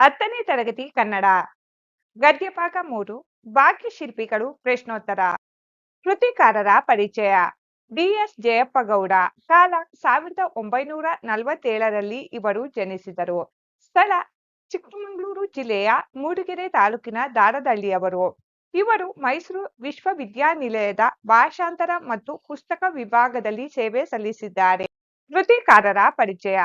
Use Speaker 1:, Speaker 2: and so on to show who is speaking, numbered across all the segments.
Speaker 1: ಹತ್ತನೇ ತರಗತಿ ಕನ್ನಡ. ಗದ್ಯಪಾಕ ಮೂರು ಬಾಕಿ ಶಿಲ್ಪಿಗಳು ಪ್ರಶ್ನೋತ್ತರ. ಕೃತಿಕಾರರ ಪರಿಚಯ. ಡಿಎಸ್ ಜಯಪ್ಪಗೌಡ, ಕಾಲ ಸಾವಿರದ ಒಂಬೈನೂರ ನಲವತ್ತೇಳರಲ್ಲಿ ಇವರು ಜನಿಸಿದರು. ಸ್ಥಳ ಚಿಕ್ಕಮಗಳೂರು ಜಿಲ್ಲೆಯ ಮೂಡಿಗೆರೆ ತಾಲೂಕಿನ ದಾರದಹಳ್ಳಿಯವರು. ಇವರು ಮೈಸೂರು ವಿಶ್ವವಿದ್ಯಾನಿಲಯದ ಭಾಷಾಂತರ ಮತ್ತು ಪುಸ್ತಕ ವಿಭಾಗದಲ್ಲಿ ಸೇವೆ ಸಲ್ಲಿಸಿದ್ದಾರೆ. ಕೃತಿಕಾರರ ಪರಿಚಯ.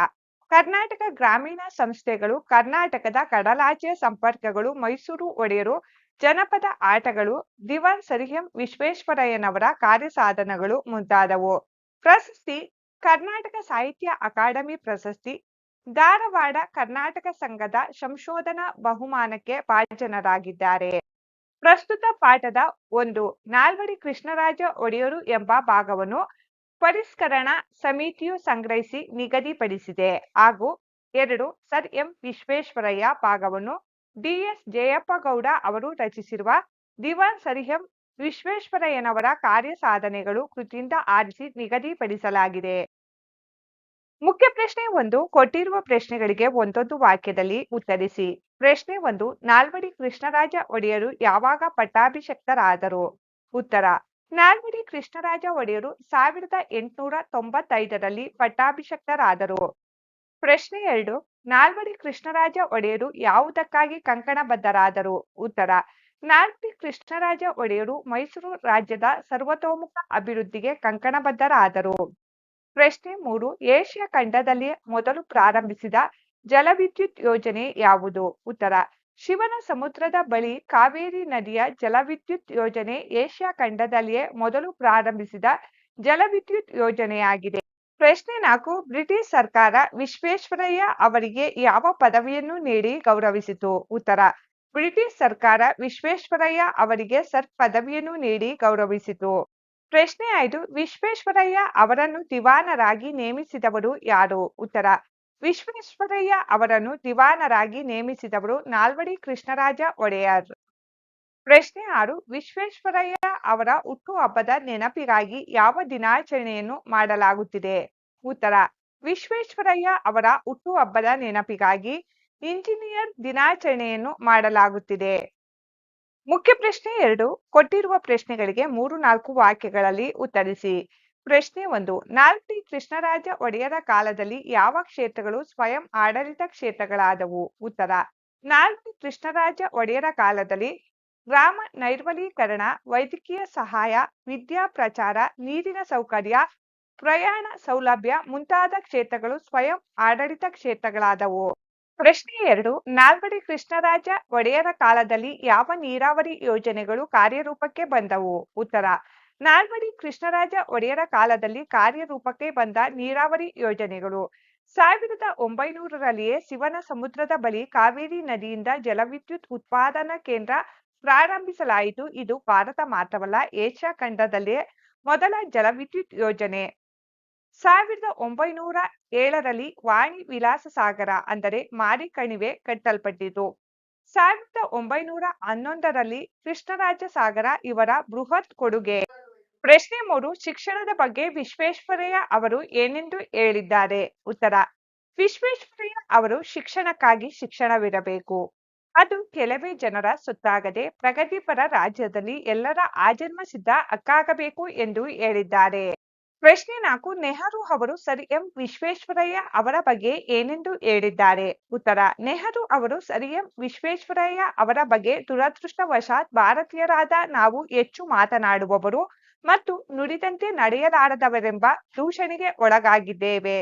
Speaker 1: ಕರ್ನಾಟಕ ಗ್ರಾಮೀಣ ಸಂಸ್ಥೆಗಳು, ಕರ್ನಾಟಕದ ಕಡಲಾಚೆಯ ಸಂಪರ್ಕಗಳು, ಮೈಸೂರು ಒಡೆಯರು, ಜನಪದ ಆಟಗಳು, ದಿವಾನ್ ಸರಿಹಂ ವಿಶ್ವೇಶ್ವರಯ್ಯನವರ ಕಾರ್ಯಸಾಧನಗಳು ಮುಂತಾದವು. ಪ್ರಶಸ್ತಿ, ಕರ್ನಾಟಕ ಸಾಹಿತ್ಯ ಅಕಾಡೆಮಿ ಪ್ರಶಸ್ತಿ, ಧಾರವಾಡ ಕರ್ನಾಟಕ ಸಂಘದ ಸಂಶೋಧನಾ ಬಹುಮಾನಕ್ಕೆ ಭಾಜನರಾಗಿದ್ದಾರೆ. ಪ್ರಸ್ತುತ ಪಾಠದ ಒಂದು ನಾಲ್ವಡಿ ಕೃಷ್ಣರಾಜ ಒಡೆಯರು ಎಂಬ ಭಾಗವನ್ನು ಪರಿಷ್ಕರಣಾ ಸಮಿತಿಯು ಸಂಗ್ರಹಿಸಿ ನಿಗದಿಪಡಿಸಿದೆ. ಹಾಗೂ ಎರಡು ಸರ್ ಎಂ ವಿಶ್ವೇಶ್ವರಯ್ಯ ಭಾಗವನ್ನು ಡಿಎಸ್ ಜಯಪ್ಪಗೌಡ ಅವರು ರಚಿಸಿರುವ ದಿವಾನ್ ಸರ್ ಎಂ ವಿಶ್ವೇಶ್ವರಯ್ಯನವರ ಕಾರ್ಯಸಾಧನೆಗಳು ಕೃತಿಯಿಂದ ಆರಿಸಿ ನಿಗದಿಪಡಿಸಲಾಗಿದೆ. ಮುಖ್ಯ ಪ್ರಶ್ನೆ ಒಂದು, ಕೊಟ್ಟಿರುವ ಪ್ರಶ್ನೆಗಳಿಗೆ ಒಂದೊಂದು ವಾಕ್ಯದಲ್ಲಿ ಉತ್ತರಿಸಿ. ಪ್ರಶ್ನೆ ಒಂದು, ನಾಲ್ವಡಿ ಕೃಷ್ಣರಾಜ ಒಡೆಯರು ಯಾವಾಗ ಪಟ್ಟಾಭಿಷಕ್ತರಾದರು? ಉತ್ತರ ನಾಲ್ವಡಿ ಕೃಷ್ಣರಾಜ ಒಡೆಯರು ಸಾವಿರದ ಎಂಟುನೂರ ತೊಂಬತ್ತೈದರಲ್ಲಿ ಪಟ್ಟಾಭಿಷಕ್ತರಾದರು. ಪ್ರಶ್ನೆ ಎರಡು, ನಾಲ್ವಡಿ ಕೃಷ್ಣರಾಜ ಒಡೆಯರು ಯಾವುದಕ್ಕಾಗಿ ಕಂಕಣಬದ್ಧರಾದರು? ಉತ್ತರ, ನಾಲ್ವಡಿ ಕೃಷ್ಣರಾಜ ಒಡೆಯರು ಮೈಸೂರು ರಾಜ್ಯದ ಸರ್ವತೋಮುಖ ಅಭಿವೃದ್ಧಿಗೆ ಕಂಕಣಬದ್ಧರಾದರು. ಪ್ರಶ್ನೆ ಮೂರು, ಏಷ್ಯಾ ಖಂಡದಲ್ಲಿ ಮೊದಲು ಪ್ರಾರಂಭಿಸಿದ ಜಲವಿದ್ಯುತ್ ಯೋಜನೆ ಯಾವುದು? ಉತ್ತರ ಶಿವನ ಸಮುದ್ರದ ಬಳಿ ಕಾವೇರಿ ನದಿಯ ಜಲವಿದ್ಯುತ್ ಯೋಜನೆ ಏಷ್ಯಾ ಖಂಡದಲ್ಲಿಯೇ ಮೊದಲು ಪ್ರಾರಂಭಿಸಿದ ಜಲವಿದ್ಯುತ್ ಯೋಜನೆಯಾಗಿದೆ. ಪ್ರಶ್ನೆ ನಾಲ್ಕು, ಬ್ರಿಟಿಷ್ ಸರ್ಕಾರ ವಿಶ್ವೇಶ್ವರಯ್ಯ ಅವರಿಗೆ ಯಾವ ಪದವಿಯನ್ನು ನೀಡಿ ಗೌರವಿಸಿತು? ಉತ್ತರ, ಬ್ರಿಟಿಷ್ ಸರ್ಕಾರ ವಿಶ್ವೇಶ್ವರಯ್ಯ ಅವರಿಗೆ ಸರ್ ಪದವಿಯನ್ನು ನೀಡಿ ಗೌರವಿಸಿತು. ಪ್ರಶ್ನೆ ಐದು, ವಿಶ್ವೇಶ್ವರಯ್ಯ ಅವರನ್ನು ದಿವಾನರಾಗಿ ನೇಮಿಸಿದವರು ಯಾರು? ಉತ್ತರ ವಿಶ್ವೇಶ್ವರಯ್ಯ ಅವರನ್ನು ದಿವಾನರಾಗಿ ನೇಮಿಸಿದವರು ನಾಲ್ವಡಿ ಕೃಷ್ಣರಾಜ ಒಡೆಯರ್. ಪ್ರಶ್ನೆ ಆರು, ವಿಶ್ವೇಶ್ವರಯ್ಯ ಅವರ ಹುಟ್ಟುಹಬ್ಬದ ನೆನಪಿಗಾಗಿ ಯಾವ ದಿನಾಚರಣೆಯನ್ನು ಮಾಡಲಾಗುತ್ತಿದೆ? ಉತ್ತರ, ವಿಶ್ವೇಶ್ವರಯ್ಯ ಅವರ ಹುಟ್ಟುಹಬ್ಬದ ನೆನಪಿಗಾಗಿ ಇಂಜಿನಿಯರ್ ದಿನಾಚರಣೆಯನ್ನು ಮಾಡಲಾಗುತ್ತಿದೆ. ಮುಖ್ಯ ಪ್ರಶ್ನೆ ಎರಡು, ಕೊಟ್ಟಿರುವ ಪ್ರಶ್ನೆಗಳಿಗೆ ಮೂರು ನಾಲ್ಕು ವಾಕ್ಯಗಳಲ್ಲಿ ಉತ್ತರಿಸಿ. ಪ್ರಶ್ನೆ ಒಂದು. ನಾಲ್ವಡಿ ಕೃಷ್ಣರಾಜ ಒಡೆಯರ ಕಾಲದಲ್ಲಿ ಯಾವ ಕ್ಷೇತ್ರಗಳು ಸ್ವಯಂ ಆಡಳಿತ ಕ್ಷೇತ್ರಗಳಾದವು? ಉತ್ತರ. ನಾಲ್ವಡಿ ಕೃಷ್ಣರಾಜ ಒಡೆಯರ ಕಾಲದಲ್ಲಿ ಗ್ರಾಮ ನೈರ್ಮಲೀಕರಣ, ವೈದ್ಯಕೀಯ ಸಹಾಯ, ವಿದ್ಯಾ ಪ್ರಚಾರ, ನೀರಿನ ಸೌಕರ್ಯ, ಪ್ರಯಾಣ ಸೌಲಭ್ಯ ಮುಂತಾದ ಕ್ಷೇತ್ರಗಳು ಸ್ವಯಂ ಆಡಳಿತ ಕ್ಷೇತ್ರಗಳಾದವು. ಪ್ರಶ್ನೆ ಎರಡು. ನಾಲ್ವಡಿ ಕೃಷ್ಣರಾಜ ಒಡೆಯರ ಕಾಲದಲ್ಲಿ ಯಾವ ನೀರಾವರಿ ಯೋಜನೆಗಳು ಕಾರ್ಯರೂಪಕ್ಕೆ ಬಂದವು? ಉತ್ತರ. ನಾಲ್ವಡಿ ಕೃಷ್ಣರಾಜ ಒಡೆಯರ ಕಾಲದಲ್ಲಿ ಕಾರ್ಯರೂಪಕ್ಕೆ ಬಂದ ನೀರಾವರಿ ಯೋಜನೆಗಳು. ಸಾವಿರದ ಒಂಬೈನೂರರಲ್ಲಿಯೇ ಶಿವನ ಸಮುದ್ರದ ಬಳಿ ಕಾವೇರಿ ನದಿಯಿಂದ ಜಲವಿದ್ಯುತ್ ಉತ್ಪಾದನಾ ಕೇಂದ್ರ ಪ್ರಾರಂಭಿಸಲಾಯಿತು. ಇದು ಭಾರತ ಮಾತ್ರವಲ್ಲ, ಏಷ್ಯಾ ಖಂಡದಲ್ಲೇ ಮೊದಲ ಜಲವಿದ್ಯುತ್ ಯೋಜನೆ. ಸಾವಿರದ ಒಂಬೈನೂರ ಏಳರಲ್ಲಿ ವಾಣಿ ವಿಲಾಸ ಸಾಗರ ಅಂದರೆ ಮಾರಿ ಕಣಿವೆ ಕಟ್ಟಲ್ಪಟ್ಟಿತು. ಸಾವಿರದ ಒಂಬೈನೂರ ಹನ್ನೊಂದರಲ್ಲಿ ಕೃಷ್ಣರಾಜ ಸಾಗರ ಇವರ ಬೃಹತ್ ಕೊಡುಗೆ. ಪ್ರಶ್ನೆ ಮೂರು, ಶಿಕ್ಷಣದ ಬಗ್ಗೆ ವಿಶ್ವೇಶ್ವರಯ್ಯ ಅವರು ಏನೆಂದು ಹೇಳಿದ್ದಾರೆ? ಉತ್ತರ, ವಿಶ್ವೇಶ್ವರಯ್ಯ ಅವರು ಶಿಕ್ಷಣಕ್ಕಾಗಿ ಶಿಕ್ಷಣವಿರಬೇಕು. ಅದು ಕೆಲವೇ ಜನರ ಸುತ್ತಾಗದೆ ಪ್ರಗತಿಪರ ರಾಜ್ಯದಲ್ಲಿ ಎಲ್ಲರ ಆಜನ್ಮ ಸಿದ್ಧ ಹಕ್ಕಾಗಬೇಕು ಎಂದು ಹೇಳಿದ್ದಾರೆ. ಪ್ರಶ್ನೆ ನಾಲ್ಕು, ನೆಹರು ಅವರು ಸರ್ ಎಂ ವಿಶ್ವೇಶ್ವರಯ್ಯ ಅವರ ಬಗ್ಗೆ ಏನೆಂದು ಹೇಳಿದ್ದಾರೆ? ಉತ್ತರ, ನೆಹರು ಅವರು ಸರ್ ಎಂ ವಿಶ್ವೇಶ್ವರಯ್ಯ ಅವರ ಬಗ್ಗೆ ದುರದೃಷ್ಟವಶಾತ್ ಭಾರತೀಯರಾದ ನಾವು ಹೆಚ್ಚು ಮಾತನಾಡುವವರು ಮತ್ತು ನುಡಿದಂತೆ ನಡೆಯಲಾರದವರೆಂಬ ದೂಷಣೆಗೆ ಒಳಗಾಗಿದ್ದೇವೆ.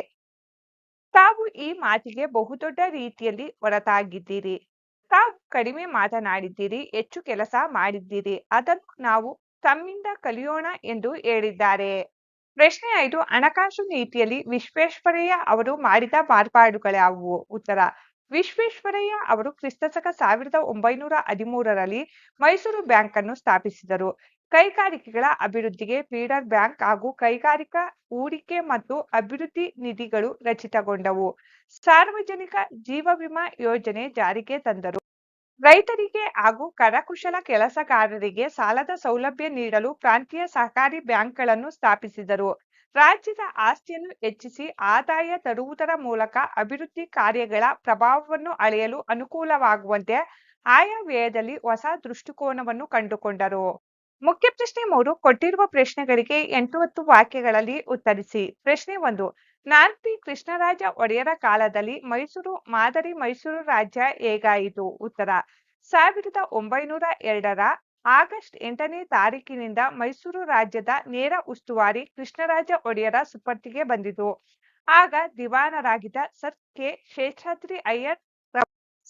Speaker 1: ತಾವು ಈ ಮಾತಿಗೆ ಬಹುದೊಡ್ಡ ರೀತಿಯಲ್ಲಿ ಹೊರತಾಗಿದ್ದೀರಿ. ತಾವು ಕಡಿಮೆ ಮಾತನಾಡಿದ್ದೀರಿ, ಹೆಚ್ಚು ಕೆಲಸ ಮಾಡಿದ್ದೀರಿ, ಅದನ್ನು ನಾವು ತಮ್ಮಿಂದ ಕಲಿಯೋಣ ಎಂದು ಹೇಳಿದ್ದಾರೆ. ಪ್ರಶ್ನೆ ಐದು, ಹಣಕಾಸು ನೀತಿಯಲ್ಲಿ ವಿಶ್ವೇಶ್ವರಯ್ಯ ಅವರು ಮಾಡಿದ ಮಾರ್ಪಾಡುಗಳ್ಯಾವುವು ಉತ್ತರ, ವಿಶ್ವೇಶ್ವರಯ್ಯ ಅವರು ಕ್ರಿಸ್ತಶಕ ಸಾವಿರದ ಒಂಬೈನೂರ ಹದಿಮೂರರಲ್ಲಿ ಮೈಸೂರು ಬ್ಯಾಂಕ್ ಅನ್ನು ಸ್ಥಾಪಿಸಿದರು. ಕೈಗಾರಿಕೆಗಳ ಅಭಿವೃದ್ಧಿಗೆ ಫೀಡರ್ ಬ್ಯಾಂಕ್ ಹಾಗೂ ಕೈಗಾರಿಕಾ ಹೂಡಿಕೆ ಮತ್ತು ಅಭಿವೃದ್ಧಿ ನಿಧಿಗಳು ರಚಿತಗೊಂಡವು. ಸಾರ್ವಜನಿಕ ಜೀವ ವಿಮಾ ಯೋಜನೆ ಜಾರಿಗೆ ತಂದರು. ರೈತರಿಗೆ ಹಾಗೂ ಕರಕುಶಲ ಕೆಲಸಗಾರರಿಗೆ ಸಾಲದ ಸೌಲಭ್ಯ ನೀಡಲು ಪ್ರಾಂತೀಯ ಸಹಕಾರಿ ಬ್ಯಾಂಕ್ಗಳನ್ನು ಸ್ಥಾಪಿಸಿದರು. ರಾಜ್ಯದ ಆಸ್ತಿಯನ್ನು ಹೆಚ್ಚಿಸಿ ಆದಾಯ ತರುವುದರ ಮೂಲಕ ಅಭಿವೃದ್ಧಿ ಕಾರ್ಯಗಳ ಪ್ರಭಾವವನ್ನು ಅಳೆಯಲು ಅನುಕೂಲವಾಗುವಂತೆ ಆಯಾ ವ್ಯಯದಲ್ಲಿ ಹೊಸ ದೃಷ್ಟಿಕೋನವನ್ನು ಕಂಡುಕೊಂಡರು. ಮುಖ್ಯ ಪ್ರಶ್ನೆ ಮೂರು, ಕೊಟ್ಟಿರುವ ಪ್ರಶ್ನೆಗಳಿಗೆ ಎಂಟು ಹತ್ತು ವಾಕ್ಯಗಳಲ್ಲಿ ಉತ್ತರಿಸಿ. ಪ್ರಶ್ನೆ ಒಂದು ನಾರ್ತಿ ಕೃಷ್ಣರಾಜ ಒಡೆಯರ ಕಾಲದಲ್ಲಿ ಮೈಸೂರು, ಮಾದರಿ ಮೈಸೂರು ರಾಜ್ಯ ಹೇಗಾಯಿತು? ಉತ್ತರ, ಸಾವಿರದ ಒಂಬೈನೂರ ಎರಡರ ಆಗಸ್ಟ್ ಎಂಟನೇ ತಾರೀಕಿನಿಂದ ಮೈಸೂರು ರಾಜ್ಯದ ನೇರ ಉಸ್ತುವಾರಿ ಕೃಷ್ಣರಾಜ ಒಡೆಯರ ಸುಪರ್ತಿಗೆ ಬಂದಿತು. ಆಗ ದಿವಾನರಾಗಿದ್ದ ಸರ್ ಕೆ. ಶೇಷಾದ್ರಿ ಅಯ್ಯರ್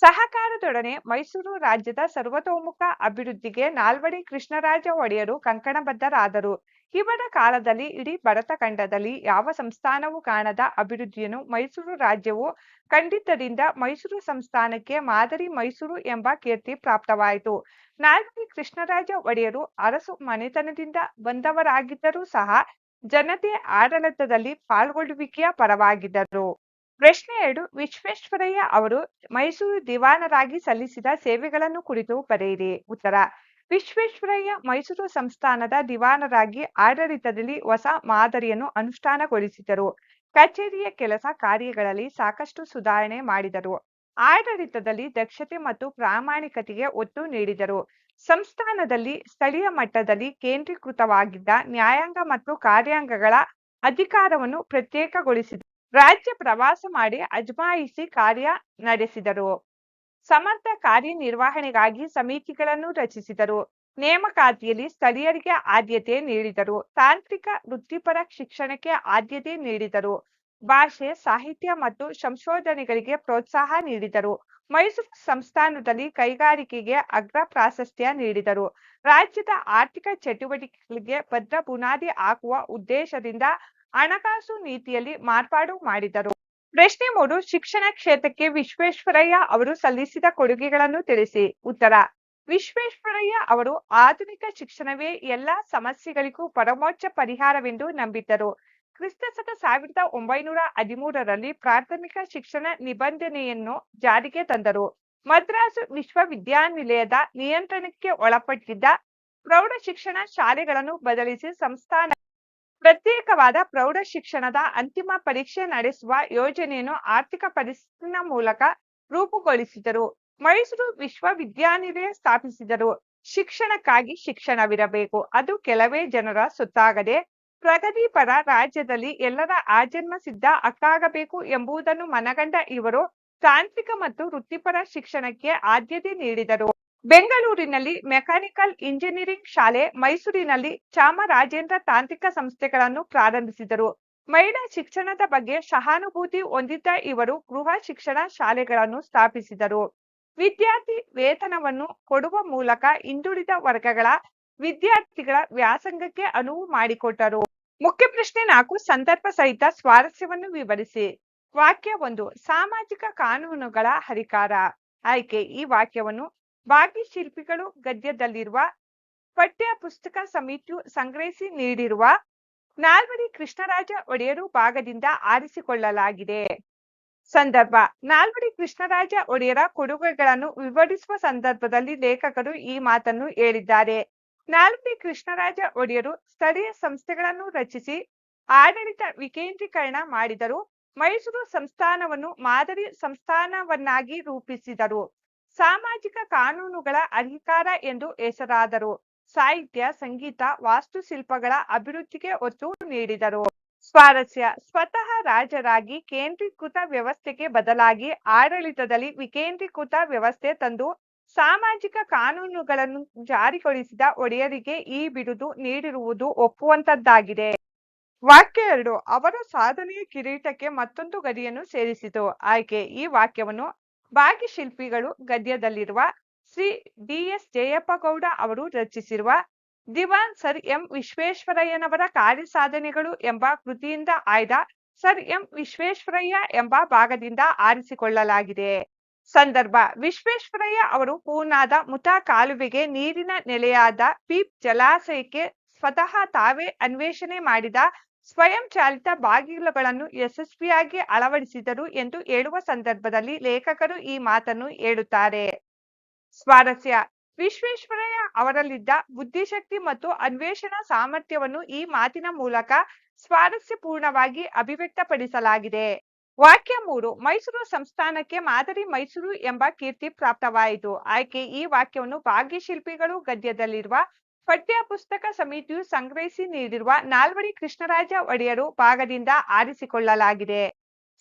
Speaker 1: ಸಹಕಾರದೊಡನೆ ಮೈಸೂರು ರಾಜ್ಯದ ಸರ್ವತೋಮುಖ ಅಭಿವೃದ್ಧಿಗೆ ನಾಲ್ವಡಿ ಕೃಷ್ಣರಾಜ ಒಡೆಯರು ಕಂಕಣಬದ್ಧರಾದರು. ಇವರ ಕಾಲದಲ್ಲಿ ಇಡೀ ಭರತ ಖಂಡದಲ್ಲಿ ಯಾವ ಸಂಸ್ಥಾನವೂ ಕಾಣದ ಅಭಿವೃದ್ಧಿಯನ್ನು ಮೈಸೂರು ರಾಜ್ಯವು ಕಂಡಿದ್ದರಿಂದ ಮೈಸೂರು ಸಂಸ್ಥಾನಕ್ಕೆ ಮಾದರಿ ಮೈಸೂರು ಎಂಬ ಕೀರ್ತಿ ಪ್ರಾಪ್ತವಾಯಿತು. ನಾಲ್ವಡಿ ಕೃಷ್ಣರಾಜ ಒಡೆಯರು ಅರಸು ಮನೆತನದಿಂದ ಬಂದವರಾಗಿದ್ದರೂ ಸಹ ಜನತೆ ಆಡಳಿತದಲ್ಲಿ ಪಾಲ್ಗೊಳ್ಳುವಿಕೆಯ ಪರವಾಗಿದ್ದರು. ಪ್ರಶ್ನೆ ಎರಡು, ವಿಶ್ವೇಶ್ವರಯ್ಯ ಅವರು ಮೈಸೂರು ದಿವಾನರಾಗಿ ಸಲ್ಲಿಸಿದ ಸೇವೆಗಳನ್ನು ಕುರಿತು ಬರೆಯಿರಿ. ಉತ್ತರ, ವಿಶ್ವೇಶ್ವರಯ್ಯ ಮೈಸೂರು ಸಂಸ್ಥಾನದ ದಿವಾನರಾಗಿ ಆಡಳಿತದಲ್ಲಿ ಹೊಸ ಮಾದರಿಯನ್ನು ಅನುಷ್ಠಾನಗೊಳಿಸಿದರು. ಕಚೇರಿಯ ಕೆಲಸ ಕಾರ್ಯಗಳಲ್ಲಿ ಸಾಕಷ್ಟು ಸುಧಾರಣೆ ಮಾಡಿದರು. ಆಡಳಿತದಲ್ಲಿ ದಕ್ಷತೆ ಮತ್ತು ಪ್ರಾಮಾಣಿಕತೆಗೆ ಒತ್ತು ನೀಡಿದರು. ಸಂಸ್ಥಾನದಲ್ಲಿ ಸ್ಥಳೀಯ ಮಟ್ಟದಲ್ಲಿ ಕೇಂದ್ರೀಕೃತವಾಗಿದ್ದ ನ್ಯಾಯಾಂಗ ಮತ್ತು ಕಾರ್ಯಾಂಗಗಳ ಅಧಿಕಾರವನ್ನು ಪ್ರತ್ಯೇಕಗೊಳಿಸಿದರು ರಾಜ್ಯ ಪ್ರವಾಸ ಮಾಡಿ ಅಜಮಾಯಿಸಿ ಕಾರ್ಯ ನಡೆಸಿದರು. ಸಮರ್ಥ ಕಾರ್ಯನಿರ್ವಹಣೆಗಾಗಿ ಸಮಿತಿಗಳನ್ನು ರಚಿಸಿದರು. ನೇಮಕಾತಿಯಲ್ಲಿ ಸ್ಥಳೀಯರಿಗೆ ಆದ್ಯತೆ ನೀಡಿದರು. ತಾಂತ್ರಿಕ ವೃತ್ತಿಪರ ಶಿಕ್ಷಣಕ್ಕೆ ಆದ್ಯತೆ ನೀಡಿದರು. ಭಾಷೆ, ಸಾಹಿತ್ಯ ಮತ್ತು ಸಂಶೋಧನೆಗಳಿಗೆ ಪ್ರೋತ್ಸಾಹ ನೀಡಿದರು. ಮೈಸೂರು ಸಂಸ್ಥಾನದಲ್ಲಿ ಕೈಗಾರಿಕೆಗೆ ಅಗ್ರ ಪ್ರಾಶಸ್ತ್ಯ ನೀಡಿದರು. ರಾಜ್ಯದ ಆರ್ಥಿಕ ಚಟುವಟಿಕೆಗಳಿಗೆ ಭದ್ರ ಬುನಾದಿ ಹಾಕುವ ಉದ್ದೇಶದಿಂದ ಹಣಕಾಸು ನೀತಿಯಲ್ಲಿ ಮಾರ್ಪಾಡು ಮಾಡಿದರು. ಪ್ರಶ್ನೆ ಮೂರು, ಶಿಕ್ಷಣ ಕ್ಷೇತ್ರಕ್ಕೆ ವಿಶ್ವೇಶ್ವರಯ್ಯ ಅವರು ಸಲ್ಲಿಸಿದ ಕೊಡುಗೆಗಳನ್ನು ತಿಳಿಸಿ. ಉತ್ತರ, ವಿಶ್ವೇಶ್ವರಯ್ಯ ಅವರು ಆಧುನಿಕ ಶಿಕ್ಷಣವೇ ಎಲ್ಲಾ ಸಮಸ್ಯೆಗಳಿಗೂ ಪರಮೋಚ್ಚ ಪರಿಹಾರವೆಂದು ನಂಬಿದ್ದರು. ಕ್ರಿಸ್ತಶಕ ಸಾವಿರದ ಒಂಬೈನೂರ ಹದಿಮೂರರಲ್ಲಿ ಪ್ರಾಥಮಿಕ ಶಿಕ್ಷಣ ನಿಬಂಧನೆಯನ್ನು ಜಾರಿಗೆ ತಂದರು. ಮದ್ರಾಸು ವಿಶ್ವವಿದ್ಯಾನಿಲಯದ ನಿಯಂತ್ರಣಕ್ಕೆ ಒಳಪಟ್ಟಿದ್ದ ಪ್ರೌಢ ಶಿಕ್ಷಣ ಶಾಲೆಗಳನ್ನು ಬದಲಿಸಿ ಸಂಸ್ಥಾನ ಪ್ರತ್ಯೇಕವಾದ ಪ್ರೌಢ ಶಿಕ್ಷಣದ ಅಂತಿಮ ಪರೀಕ್ಷೆ ನಡೆಸುವ ಯೋಜನೆಯನ್ನು ಆರ್ಥಿಕ ಪರಿಸ್ಥಿತಿನ ಮೂಲಕ ರೂಪುಗೊಳಿಸಿದರು. ಮೈಸೂರು ವಿಶ್ವವಿದ್ಯಾನಿಲಯ ಸ್ಥಾಪಿಸಿದರು. ಶಿಕ್ಷಣಕ್ಕಾಗಿ ಶಿಕ್ಷಣವಿರಬೇಕು. ಅದು ಕೆಲವೇ ಜನರ ಸುತ್ತಾಗದೆ ಪ್ರಗತಿಪರ ರಾಜ್ಯದಲ್ಲಿ ಎಲ್ಲರ ಆಜನ್ಮ ಸಿದ್ಧ ಅಕ್ಕಾಗಬೇಕು ಎಂಬುದನ್ನು ಮನಗಂಡ ಇವರು ತಾಂತ್ರಿಕ ಮತ್ತು ವೃತ್ತಿಪರ ಶಿಕ್ಷಣಕ್ಕೆ ಆದ್ಯತೆ ನೀಡಿದರು. ಬೆಂಗಳೂರಿನಲ್ಲಿ ಮೆಕ್ಯಾನಿಕಲ್ ಇಂಜಿನಿಯರಿಂಗ್ ಶಾಲೆ ಮೈಸೂರಿನಲ್ಲಿ ಚಾಮರಾಜೇಂದ್ರ ತಾಂತ್ರಿಕ ಸಂಸ್ಥೆಗಳನ್ನು ಪ್ರಾರಂಭಿಸಿದರು. ಮಹಿಳಾ ಶಿಕ್ಷಣದ ಬಗ್ಗೆ ಸಹಾನುಭೂತಿ ಹೊಂದಿದ್ದ ಇವರು ಗೃಹ ಶಿಕ್ಷಣ ಶಾಲೆಗಳನ್ನು ಸ್ಥಾಪಿಸಿದರು. ವಿದ್ಯಾರ್ಥಿ ವೇತನವನ್ನು ಕೊಡುವ ಮೂಲಕ ಹಿಂದುಳಿದ ವರ್ಗಗಳ ವಿದ್ಯಾರ್ಥಿಗಳ ವ್ಯಾಸಂಗಕ್ಕೆ ಅನುವು ಮಾಡಿಕೊಟ್ಟರು. ಮುಖ್ಯ ಪ್ರಶ್ನೆ ನಾಲ್ಕು, ಸಂದರ್ಭ ಸಹಿತ ಸ್ವಾರಸ್ಯವನ್ನು ವಿವರಿಸಿ. ವಾಕ್ಯ ಒಂದು, ಸಾಮಾಜಿಕ ಕಾನೂನುಗಳ ಹರಿಕಾರ. ಆಯ್ಕೆ, ಈ ವಾಕ್ಯವನ್ನು ಭಾಗ್ಯಶಿಲ್ಪಿಗಳು ಗದ್ಯದಲ್ಲಿರುವ ಪಠ್ಯ ಪುಸ್ತಕ ಸಮಿತಿಯು ಸಂಗ್ರಹಿಸಿ ನೀಡಿರುವ ನಾಲ್ವಡಿ ಕೃಷ್ಣರಾಜ ಒಡೆಯರು ಭಾಗದಿಂದ ಆರಿಸಿಕೊಳ್ಳಲಾಗಿದೆ. ಸಂದರ್ಭ, ನಾಲ್ವಡಿ ಕೃಷ್ಣರಾಜ ಒಡೆಯರ ಕೊಡುಗೆಗಳನ್ನು ವಿವರಿಸುವ ಸಂದರ್ಭದಲ್ಲಿ ಲೇಖಕರು ಈ ಮಾತನ್ನು ಹೇಳಿದ್ದಾರೆ. ನಾಲ್ವಡಿ ಕೃಷ್ಣರಾಜ ಒಡೆಯರು ಸ್ಥಳೀಯ ಸಂಸ್ಥೆಗಳನ್ನು ರಚಿಸಿ, ಆಡಳಿತ ವಿಕೇಂದ್ರೀಕರಣ ಮಾಡಿದರು, ಮೈಸೂರು ಸಂಸ್ಥಾನವನ್ನು ಮಾದರಿ ಸಂಸ್ಥಾನವನ್ನಾಗಿ ರೂಪಿಸಿದರು. ಸಾಮಾಜಿಕ ಕಾನೂನುಗಳ ಅಧಿಕಾರ ಎಂದು ಹೆಸರಾದರು. ಸಾಹಿತ್ಯ, ಸಂಗೀತ, ವಾಸ್ತುಶಿಲ್ಪಗಳ ಅಭಿವೃದ್ಧಿಗೆ ಒತ್ತು ನೀಡಿದರು. ಸ್ವಾರಸ್ಯ, ಸ್ವತಃ ರಾಜರಾಗಿ ಕೇಂದ್ರೀಕೃತ ವ್ಯವಸ್ಥೆಗೆ ಬದಲಾಗಿ ಆಡಳಿತದಲ್ಲಿ ವಿಕೇಂದ್ರೀಕೃತ ವ್ಯವಸ್ಥೆ ತಂದು ಸಾಮಾಜಿಕ ಕಾನೂನುಗಳನ್ನು ಜಾರಿಗೊಳಿಸಿದ ಒಡೆಯರಿಗೆ ಈ ಬಿಡುದು ನೀಡಿರುವುದು ಒಪ್ಪುವಂತದ್ದಾಗಿದೆ. ವಾಕ್ಯ ಎರಡು, ಅವರ ಸಾಧನೆಯ ಕಿರೀಟಕ್ಕೆ ಮತ್ತೊಂದು ಗರಿಯನ್ನು ಸೇರಿಸಿತು. ಆಯ್ಕೆ, ಈ ವಾಕ್ಯವನ್ನು ಭಾಗ್ಯಶಿಲ್ಪಿಗಳು ಗದ್ಯದಲ್ಲಿರುವ ಶ್ರೀ ಡಿ ಎಸ್ ಜಯಪ್ಪ ಗೌಡ ಅವರು ರಚಿಸಿರುವ ದಿವಾನ್ ಸರ್ ಎಂ. ವಿಶ್ವೇಶ್ವರಯ್ಯನವರ ಕಾರ್ಯಸಾಧನೆಗಳು ಎಂಬ ಕೃತಿಯಿಂದ ಆಯ್ದ ಸರ್ ಎಂ. ವಿಶ್ವೇಶ್ವರಯ್ಯ ಎಂಬ ಭಾಗದಿಂದ ಆರಿಸಿಕೊಳ್ಳಲಾಗಿದೆ. ಸಂದರ್ಭ, ವಿಶ್ವೇಶ್ವರಯ್ಯ ಅವರು ಪೂನಾದ ಮುತ ಕಾಲುವೆಗೆ ನೀರಿನ ನೆಲೆಯಾದ ಪೀಪ್ ಜಲಾಶಯಕ್ಕೆ ಸ್ವತಃ ತಾವೇ ಅನ್ವೇಷಣೆ ಮಾಡಿದ ಸ್ವಯಂ ಚಾಲಿತ ಬಾಗಿಲುಗಳನ್ನು ಯಶಸ್ವಿಯಾಗಿ ಅಳವಡಿಸಿದರು ಎಂದು ಹೇಳುವ ಸಂದರ್ಭದಲ್ಲಿ ಲೇಖಕರು ಈ ಮಾತನ್ನು ಹೇಳುತ್ತಾರೆ. ಸ್ವಾರಸ್ಯ. ವಿಶ್ವೇಶ್ವರಯ್ಯ ಅವರಲ್ಲಿದ್ದ ಬುದ್ಧಿಶಕ್ತಿ ಮತ್ತು ಅನ್ವೇಷಣಾ ಸಾಮರ್ಥ್ಯವನ್ನು ಈ ಮಾತಿನ ಮೂಲಕ ಸ್ವಾರಸ್ಯಪೂರ್ಣವಾಗಿ ಅಭಿವ್ಯಕ್ತಪಡಿಸಲಾಗಿದೆ. ವಾಕ್ಯ ಮೂರು. ಮೈಸೂರು ಸಂಸ್ಥಾನಕ್ಕೆ ಮಾದರಿ ಮೈಸೂರು ಎಂಬ ಕೀರ್ತಿ ಪ್ರಾಪ್ತವಾಯಿತು. ಆಯ್ಕೆ ಈ ವಾಕ್ಯವನ್ನು ಭಾಗ್ಯಶಿಲ್ಪಿಗಳು ಗದ್ಯದಲ್ಲಿರುವ ಪಠ್ಯ ಪುಸ್ತಕ ಸಮಿತಿಯು ಸಂಗ್ರಹಿಸಿ ನೀಡಿರುವ ನಾಲ್ವಡಿ ಕೃಷ್ಣರಾಜ ಒಡೆಯರು ಭಾಗದಿಂದ ಆರಿಸಿಕೊಳ್ಳಲಾಗಿದೆ.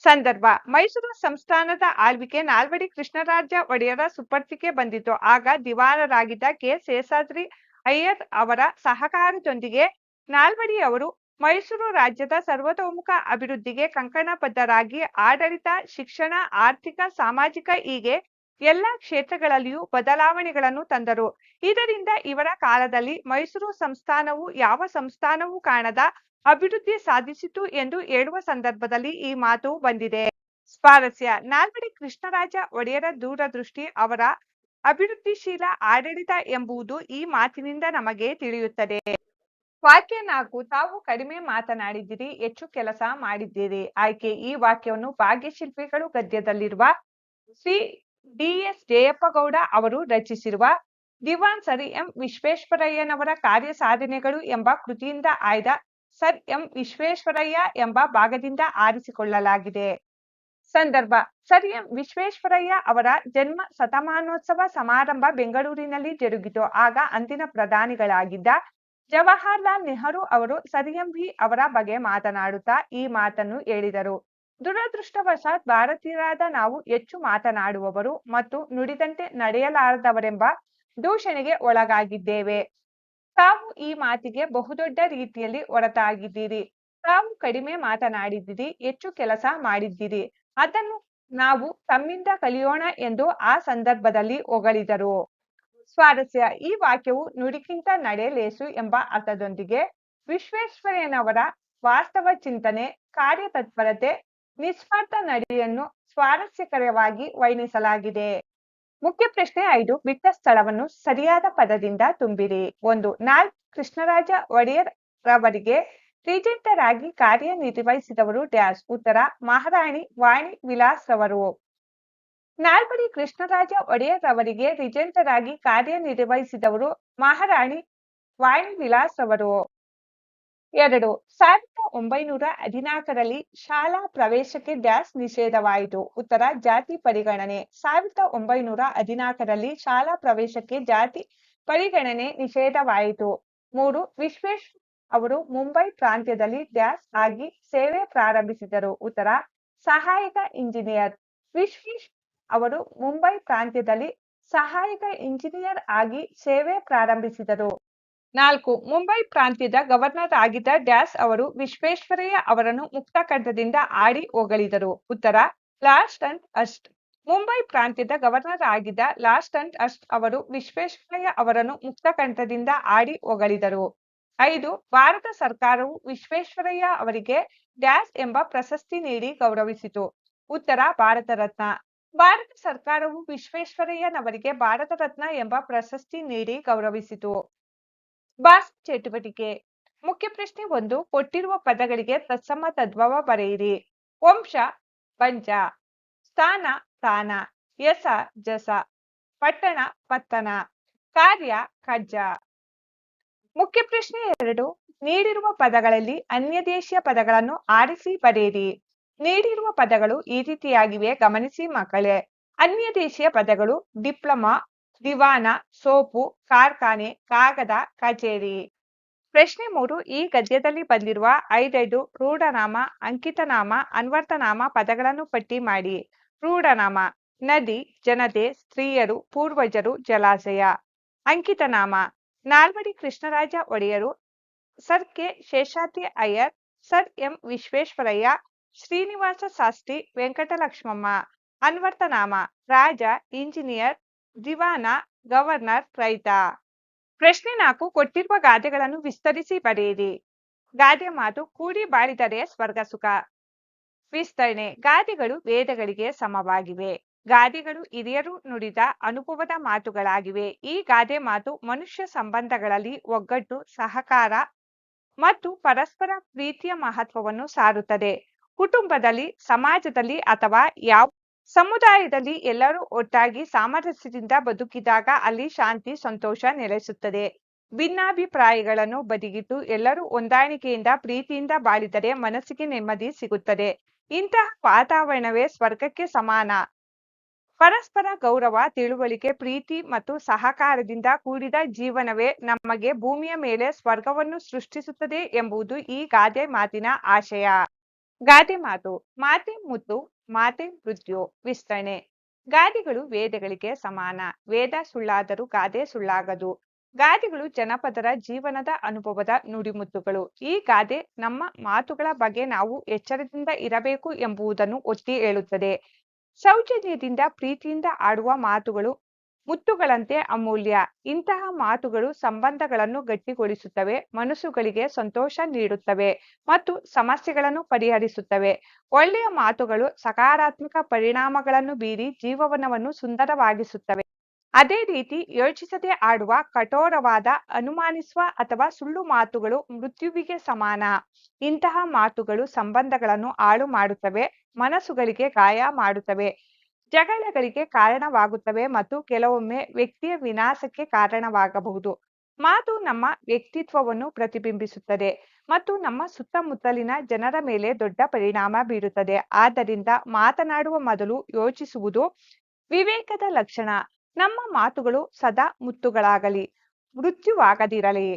Speaker 1: ಸಂದರ್ಭ, ಮೈಸೂರು ಸಂಸ್ಥಾನದ ಆಳ್ವಿಕೆ ನಾಲ್ವಡಿ ಕೃಷ್ಣರಾಜ ಒಡೆಯರ ಸುಪರ್ತಿಗೆ ಬಂದಿತು. ಆಗ ದಿವಾನರಾಗಿದ್ದ ಕೆ. ಶೇಷಾದ್ರಿ ಅಯ್ಯರ್ ಅವರ ಸಹಕಾರದೊಂದಿಗೆ ನಾಲ್ವಡಿ ಅವರು ಮೈಸೂರು ರಾಜ್ಯದ ಸರ್ವತೋಮುಖ ಅಭಿವೃದ್ಧಿಗೆ ಕಂಕಣಬದ್ಧರಾಗಿ ಆಡಳಿತ, ಶಿಕ್ಷಣ, ಆರ್ಥಿಕ, ಸಾಮಾಜಿಕ ಹೀಗೆ ಎಲ್ಲ ಕ್ಷೇತ್ರಗಳಲ್ಲಿಯೂ ಬದಲಾವಣೆಗಳನ್ನು ತಂದರು. ಇದರಿಂದ ಇವರ ಕಾಲದಲ್ಲಿ ಮೈಸೂರು ಸಂಸ್ಥಾನವು ಯಾವ ಸಂಸ್ಥಾನವೂ ಕಾಣದ ಅಭಿವೃದ್ಧಿ ಸಾಧಿಸಿತು ಎಂದು ಹೇಳುವ ಸಂದರ್ಭದಲ್ಲಿ ಈ ಮಾತು ಬಂದಿದೆ. ಸ್ವಾರಸ್ಯ. ನಾಲ್ವಡಿ ಕೃಷ್ಣರಾಜ ಒಡೆಯರ ದೂರದೃಷ್ಟಿ ಅವರ ಅಭಿವೃದ್ಧಿಶೀಲ ಆಡಳಿತ ಎಂಬುದು ಈ ಮಾತಿನಿಂದ ನಮಗೆ ತಿಳಿಯುತ್ತದೆ. ವಾಕ್ಯ ನಾಲ್ಕು. ತಾವು ಕಡಿಮೆ ಮಾತನಾಡಿದ್ದೀರಿ, ಹೆಚ್ಚು ಕೆಲಸ ಮಾಡಿದ್ದೀರಿ. ಆಯ್ಕೆ. ಈ ವಾಕ್ಯವನ್ನು ಭಾಗ್ಯಶಿಲ್ಪಿಗಳು ಗದ್ಯದಲ್ಲಿರುವ ಶ್ರೀ ಡಿ ಎಸ್ ಜಯಪ್ಪಗೌಡ ಅವರು ರಚಿಸಿರುವ ದಿವಾನ್ ಸರ್ ಎಂ ವಿಶ್ವೇಶ್ವರಯ್ಯನವರ ಕಾರ್ಯ ಸಾಧನೆಗಳು ಎಂಬ ಕೃತಿಯಿಂದ ಆಯ್ದ ಸರ್ ಎಂ ವಿಶ್ವೇಶ್ವರಯ್ಯ ಎಂಬ ಭಾಗದಿಂದ ಆರಿಸಿಕೊಳ್ಳಲಾಗಿದೆ. ಸಂದರ್ಭ, ಸರ್ ಎಂ ವಿಶ್ವೇಶ್ವರಯ್ಯ ಅವರ ಜನ್ಮ ಶತಮಾನೋತ್ಸವ ಸಮಾರಂಭ ಬೆಂಗಳೂರಿನಲ್ಲಿ ಜರುಗಿತು. ಆಗ ಅಂದಿನ ಪ್ರಧಾನಿಗಳಾಗಿದ್ದ ಜವಾಹರ್ಲಾಲ್ ನೆಹರು ಅವರು ಸರ್ ಎಂ ವಿ ಅವರ ಬಗ್ಗೆ ಮಾತನಾಡುತ್ತಾ ಈ ಮಾತನ್ನು ಹೇಳಿದರು. ದುರದೃಷ್ಟವಶಾತ್ ಭಾರತೀಯರಾದ ನಾವು ಹೆಚ್ಚು ಮಾತನಾಡುವವರು ಮತ್ತು ನುಡಿದಂತೆ ನಡೆಯಲಾರದವರೆಂಬ ದೂಷಣೆಗೆ ಒಳಗಾಗಿದ್ದೇವೆ. ತಾವು ಈ ಮಾತಿಗೆ ಬಹುದೊಡ್ಡ ರೀತಿಯಲ್ಲಿ ಹೊರತಾಗಿದ್ದೀರಿ. ತಾವು ಕಡಿಮೆ ಮಾತನಾಡಿದ್ದೀರಿ, ಹೆಚ್ಚು ಕೆಲಸ ಮಾಡಿದ್ದೀರಿ. ಅದನ್ನು ನಾವು ತಮ್ಮಿಂದ ಕಲಿಯೋಣ ಎಂದು ಆ ಸಂದರ್ಭದಲ್ಲಿ ಹೊಗಳಿದರು. ಸ್ವಾರಸ್ಯ, ಈ ವಾಕ್ಯವು ನುಡಿಗಿಂತ ನಡೆಯಲೇಸು ಎಂಬ ಅರ್ಥದೊಂದಿಗೆ ವಿಶ್ವೇಶ್ವರಯ್ಯನವರ ವಾಸ್ತವ ಚಿಂತನೆ, ಕಾರ್ಯತತ್ಪರತೆ ನಿಸ್ವಾರ್ಥ ನಡೆಯನ್ನು ಸ್ವಾರಸ್ಯಕರವಾಗಿ ವರ್ಣಿಸಲಾಗಿದೆ. ಮುಖ್ಯ ಪ್ರಶ್ನೆ ಐದು, ಬಿಟ್ಟ ಸ್ಥಳವನ್ನು ಸರಿಯಾದ ಪದದಿಂದ ತುಂಬಿರಿ. ಒಂದು ನಾಲ್ಕ್ ಕೃಷ್ಣರಾಜ ಒಡೆಯರ್ ರವರಿಗೆ ರೀಜೆಂಟರಾಗಿ ಕಾರ್ಯನಿರ್ವಹಿಸಿದವರು ಡ್ಯಾಶ್ ಉತ್ತರ, ಮಹಾರಾಣಿ ವಾಣಿ ವಿಲಾಸ್ ರವರು ನಾಲ್ವಡಿ ಕೃಷ್ಣರಾಜ ಒಡೆಯರ್ ರವರಿಗೆ ರಿಜೆಂಟರಾಗಿ ಕಾರ್ಯನಿರ್ವಹಿಸಿದವರು ಮಹಾರಾಣಿ ವಾಣಿ ವಿಲಾಸ್ ಅವರು ಎರಡು ಸಾವಿರದ ಒಂಬೈನೂರ ಹದಿನಾಲ್ಕರಲ್ಲಿ ಶಾಲಾ ಪ್ರವೇಶಕ್ಕೆ ಡ್ಯಾಸ್ ನಿಷೇಧವಾಯಿತು. ಉತ್ತರ, ಜಾತಿ ಪರಿಗಣನೆ. ಸಾವಿರದ ಒಂಬೈನೂರ ಹದಿನಾಲ್ಕರಲ್ಲಿ ಶಾಲಾ ಪ್ರವೇಶಕ್ಕೆ ಜಾತಿ ಪರಿಗಣನೆ ನಿಷೇಧವಾಯಿತು. ಮೂರು, ವಿಶ್ವೇಶ್ ಅವರು ಮುಂಬೈ ಪ್ರಾಂತ್ಯದಲ್ಲಿ ಡ್ಯಾಸ್ ಆಗಿ ಸೇವೆ ಪ್ರಾರಂಭಿಸಿದರು. ಉತ್ತರ, ಸಹಾಯಕ ಇಂಜಿನಿಯರ್. ವಿಶ್ವೇಶ್ ಅವರು ಮುಂಬೈ ಪ್ರಾಂತ್ಯದಲ್ಲಿ ಸಹಾಯಕ ಇಂಜಿನಿಯರ್ ಆಗಿ ಸೇವೆ ಪ್ರಾರಂಭಿಸಿದರು. ನಾಲ್ಕು, ಮುಂಬೈ ಪ್ರಾಂತ್ಯದ ಗವರ್ನರ್ ಆಗಿದ್ದ ಡ್ಯಾಸ್ ಅವರು ವಿಶ್ವೇಶ್ವರಯ್ಯ ಅವರನ್ನು ಮುಕ್ತ ಕಂಠದಿಂದ ಆಡಿ ಹೊಗಳಿದರು ಉತ್ತರ, ಲಾಸ್ಟ್ ಅಂಡ್ ಅಸ್ಟ್. ಮುಂಬೈ ಪ್ರಾಂತ್ಯದ ಗವರ್ನರ್ ಆಗಿದ್ದ ಲಾಸ್ಟ್ ಅಂಡ್ ಅಸ್ಟ್ ಅವರು ವಿಶ್ವೇಶ್ವರಯ್ಯ ಅವರನ್ನು ಮುಕ್ತ ಕಂಠದಿಂದ ಆಡಿ ಹೊಗಳಿದರು ಐದು, ಭಾರತ ಸರ್ಕಾರವು ವಿಶ್ವೇಶ್ವರಯ್ಯ ಅವರಿಗೆ ಡ್ಯಾಸ್ ಎಂಬ ಪ್ರಶಸ್ತಿ ನೀಡಿ ಗೌರವಿಸಿತು. ಉತ್ತರ, ಭಾರತ ರತ್ನ. ಭಾರತ ಸರ್ಕಾರವು ವಿಶ್ವೇಶ್ವರಯ್ಯನವರಿಗೆ ಭಾರತ ರತ್ನ ಎಂಬ ಪ್ರಶಸ್ತಿ ನೀಡಿ ಗೌರವಿಸಿತು. ಭಾಷಾ ಚಟುವಟಿಕೆ. ಮುಖ್ಯ ಪ್ರಶ್ನೆ ಒಂದು, ಕೊಟ್ಟಿರುವ ಪದಗಳಿಗೆ ತತ್ಸಮ ತದ್ಭವ ಬರೆಯಿರಿ. ವಂಶ, ಪಂಚ. ಸ್ಥಾನ ತಾನ ಯಸ, ಜಸ. ಪಟ್ಟಣ, ಪತ್ತನ. ಕಾರ್ಯ, ಕಜ್ಜ. ಮುಖ್ಯ ಪ್ರಶ್ನೆ ಎರಡು, ನೀಡಿರುವ ಪದಗಳಲ್ಲಿ ಅನ್ಯದೇಶೀಯ ಪದಗಳನ್ನು ಆರಿಸಿ ಬರೆಯಿರಿ. ನೀಡಿರುವ ಪದಗಳು ಈ ರೀತಿಯಾಗಿವೆ, ಗಮನಿಸಿ ಮಕ್ಕಳೇ. ಅನ್ಯ ದೇಶೀಯ ಪದಗಳು ಡಿಪ್ಲೊಮಾ ದಿವಾನ, ಸೋಪು, ಕಾರ್ಖಾನೆ, ಕಾಗದ, ಕಚೇರಿ. ಪ್ರಶ್ನೆ ಮೂರು, ಈ ಗದ್ಯದಲ್ಲಿ ಬಂದಿರುವ ಐದೈದು ರೂಢನಾಮ, ಅಂಕಿತನಾಮ ಅನ್ವರ್ಥನಾಮ ಪದಗಳನ್ನು ಪಟ್ಟಿ ಮಾಡಿ. ರೂಢನಾಮ, ನದಿ, ಜನತೆ, ಸ್ತ್ರೀಯರು, ಪೂರ್ವಜರು, ಜಲಾಶಯ. ಅಂಕಿತನಾಮ, Nalvadi Krishnaraja Wodeyar, sir K Seshadri Iyer, sir M Visvesvaraya, Srinivasa Shastri Venkatalakshmamma. ಅನ್ವರ್ಥನಾಮ ರಾಜ, ಇಂಜಿನಿಯರ್ ದಿವಾನ, ಗವರ್ನರ್, ರೈತ. ಪ್ರಶ್ನೆ ನಾಲ್ಕು, ಕೊಟ್ಟಿರುವ ಗಾದೆಗಳನ್ನು ವಿಸ್ತರಿಸಿ ಬರೆಯಿರಿ. ಗಾದೆ ಮಾತು ಕೂಡಿ ಬಾಳಿದರೆ ಸ್ವರ್ಗ ಸುಖ. ವಿಸ್ತರಣೆ, ಗಾದೆಗಳು ವೇದಗಳಿಗೆ ಸಮವಾಗಿವೆ. ಗಾದೆಗಳು ಹಿರಿಯರು ನುಡಿದ ಅನುಭವದ ಮಾತುಗಳಾಗಿವೆ. ಈ ಗಾದೆ ಮಾತು ಮನುಷ್ಯ ಸಂಬಂಧಗಳಲ್ಲಿ ಒಗ್ಗಟ್ಟು, ಸಹಕಾರ ಮತ್ತು ಪರಸ್ಪರ ಪ್ರೀತಿಯ ಮಹತ್ವವನ್ನು ಸಾರುತ್ತದೆ. ಕುಟುಂಬದಲ್ಲಿ, ಸಮಾಜದಲ್ಲಿ ಅಥವಾ ಯಾವ ಸಮುದಾಯದಲ್ಲಿ ಎಲ್ಲರೂ ಒಟ್ಟಾಗಿ ಸಾಮರಸ್ಯದಿಂದ ಬದುಕಿದಾಗ ಅಲ್ಲಿ ಶಾಂತಿ, ಸಂತೋಷ ನೆಲೆಸುತ್ತದೆ. ಭಿನ್ನಾಭಿಪ್ರಾಯಗಳನ್ನು ಬದಿಗಿಟ್ಟು ಎಲ್ಲರೂ ಹೊಂದಾಣಿಕೆಯಿಂದ, ಪ್ರೀತಿಯಿಂದ ಬಾಳಿದರೆ ಮನಸ್ಸಿಗೆ ನೆಮ್ಮದಿ ಸಿಗುತ್ತದೆ. ಇಂತಹ ವಾತಾವರಣವೇ ಸ್ವರ್ಗಕ್ಕೆ ಸಮಾನ. ಪರಸ್ಪರ ಗೌರವ, ತಿಳುವಳಿಕೆ, ಪ್ರೀತಿ ಮತ್ತು ಸಹಕಾರದಿಂದ ಕೂಡಿದ ಜೀವನವೇ ನಮಗೆ ಭೂಮಿಯ ಮೇಲೆ ಸ್ವರ್ಗವನ್ನು ಸೃಷ್ಟಿಸುತ್ತದೆ ಎಂಬುದು ಈ ಗಾದೆ ಮಾತಿನ ಆಶಯ. ಗಾದೆ ಮಾತು ಮಾತೆ ಮುತ್ತು ಮಾತೆ ಮೃತ್ಯು ವಿಸ್ತರಣೆ. ಗಾದೆಗಳು ವೇದಗಳಿಗೆ ಸಮಾನ. ವೇದ ಸುಳ್ಳಾದರೂ ಗಾದೆ ಸುಳ್ಳಾಗದು. ಗಾದೆಗಳು ಜನಪದರ ಜೀವನದ ಅನುಭವದ ನುಡಿಮುತ್ತುಗಳು ಈ ಗಾದೆ ನಮ್ಮ ಮಾತುಗಳ ಬಗ್ಗೆ ನಾವು ಎಚ್ಚರದಿಂದ ಇರಬೇಕು ಎಂಬುದನ್ನು ಒತ್ತಿ ಹೇಳುತ್ತದೆ. ಸೌಜನ್ಯದಿಂದ, ಪ್ರೀತಿಯಿಂದ ಆಡುವ ಮಾತುಗಳು ಮುತ್ತುಗಳಂತೆ ಅಮೂಲ್ಯ. ಇಂತಹ ಮಾತುಗಳು ಸಂಬಂಧಗಳನ್ನು ಗಟ್ಟಿಗೊಳಿಸುತ್ತವೆ, ಮನಸ್ಸುಗಳಿಗೆ ಸಂತೋಷ ನೀಡುತ್ತವೆ ಮತ್ತು ಸಮಸ್ಯೆಗಳನ್ನು ಪರಿಹರಿಸುತ್ತವೆ. ಒಳ್ಳೆಯ ಮಾತುಗಳು ಸಕಾರಾತ್ಮಕ ಪರಿಣಾಮಗಳನ್ನು ಬೀರಿ ಜೀವನವನ್ನು ಸುಂದರವಾಗಿಸುತ್ತವೆ. ಅದೇ ರೀತಿ ಯೋಚಿಸದೆ ಆಡುವ, ಕಠೋರವಾದ, ಅನುಮಾನಿಸುವ ಅಥವಾ ಸುಳ್ಳು ಮಾತುಗಳು ಮೃತ್ಯುವಿಗೆ ಸಮಾನ. ಇಂತಹ ಮಾತುಗಳು ಸಂಬಂಧಗಳನ್ನು ಹಾಳು ಮಾಡುತ್ತವೆ, ಮನಸ್ಸುಗಳಿಗೆ ಗಾಯ ಮಾಡುತ್ತವೆ. ಜಗಳಗಳಿಗೆ ಕಾರಣವಾಗುತ್ತವೆ ಮತ್ತು ಕೆಲವೊಮ್ಮೆ ವ್ಯಕ್ತಿಯ ವಿನಾಶಕ್ಕೆ ಕಾರಣವಾಗಬಹುದು. ಮಾತು ನಮ್ಮ ವ್ಯಕ್ತಿತ್ವವನ್ನು ಪ್ರತಿಬಿಂಬಿಸುತ್ತದೆ ಮತ್ತು ನಮ್ಮ ಸುತ್ತಮುತ್ತಲಿನ ಜನರ ಮೇಲೆ ದೊಡ್ಡ ಪರಿಣಾಮ ಬೀರುತ್ತದೆ. ಆದ್ದರಿಂದ ಮಾತನಾಡುವ ಮೊದಲು ಯೋಚಿಸುವುದು ವಿವೇಕದ ಲಕ್ಷಣ. ನಮ್ಮ ಮಾತುಗಳು ಸದಾ ಮುತ್ತುಗಳಾಗಲಿ, ಮೃತ್ಯುವಾಗದಿರಲಿ.